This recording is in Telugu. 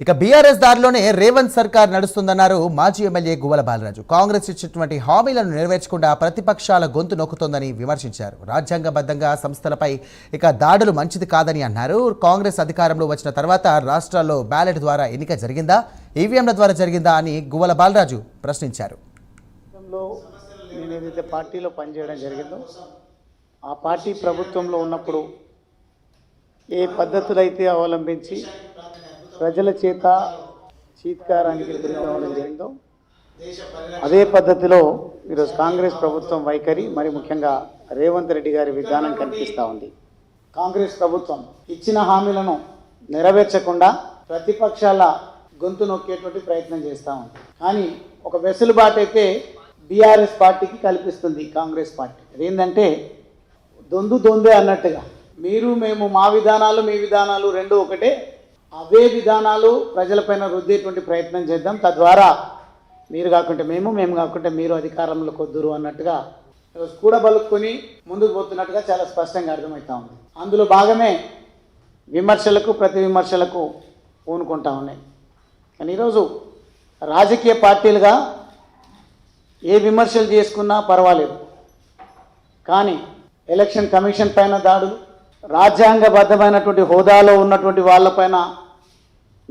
ఇక బీఆర్ఎస్ దారిలోనే రేవంత్ సర్కార్ నడుస్తుందన్నారు మాజీ ఎమ్మెల్యే గువ్వల బాలరాజు. కాంగ్రెస్ ఇచ్చినటువంటి హామీలను నెరవేర్చకుండా ప్రతిపక్షాల గొంతు నొక్కుతోందని విమర్శించారు. రాజ్యాంగబద్ధంగా సంస్థలపై ఇక దాడులు మంచిది కాదని అన్నారు. కాంగ్రెస్ అధికారంలో వచ్చిన తర్వాత రాష్ట్రాల్లో బ్యాలెట్ ద్వారా ఎన్నిక జరిగిందా ఈవీఎంల ద్వారా జరిగిందా అని గువ్వల బాలరాజు ప్రశ్నించారు. నేను ఏదైతే పార్టీలో పనిచేయడం జరిగిందో ఆ పార్టీ ప్రభుత్వంలో ఉన్నప్పుడు ఏ పద్ధతులైతే అవలంబించి ప్రజల చేత చీత్కారానికి గురికావడం జరిగిందో అదే పద్ధతిలో ఈరోజు కాంగ్రెస్ ప్రభుత్వం వైఖరి మరి ముఖ్యంగా రేవంత్ రెడ్డి గారి విధానం కనిపిస్తూ ఉంది. కాంగ్రెస్ ప్రభుత్వం ఇచ్చిన హామీలను నెరవేర్చకుండా ప్రతిపక్షాల గొంతు నొక్కేటువంటి ప్రయత్నం చేస్తూ ఉంది. కానీ ఒక వెసులుబాటు అయితే బీఆర్ఎస్ పార్టీకి కల్పిస్తుంది కాంగ్రెస్ పార్టీ. అదేంటంటే దొందు దొందే అన్నట్టుగా మీరు మేము మా విధానాలు మీ విధానాలు రెండు ఒకటే అవే విధానాలు ప్రజలపైన రుద్దేటువంటి ప్రయత్నం చేద్దాం. తద్వారా మీరు కాకుంటే మేము మేము కాకుంటే మీరు అధికారంలో కొద్దురు అన్నట్టుగా ఈరోజు ముందుకు పోతున్నట్టుగా చాలా స్పష్టంగా అర్థమవుతా ఉంది. అందులో భాగమే విమర్శలకు ప్రతి విమర్శలకు పూనుకుంటా ఉన్నాయి. కానీ ఈరోజు రాజకీయ పార్టీలుగా ఏ విమర్శలు చేసుకున్నా పర్వాలేదు. కానీ ఎలక్షన్ కమిషన్ పైన దాడులు రాజ్యాంగబద్ధమైనటువంటి హోదాలో ఉన్నటువంటి వాళ్ళపైన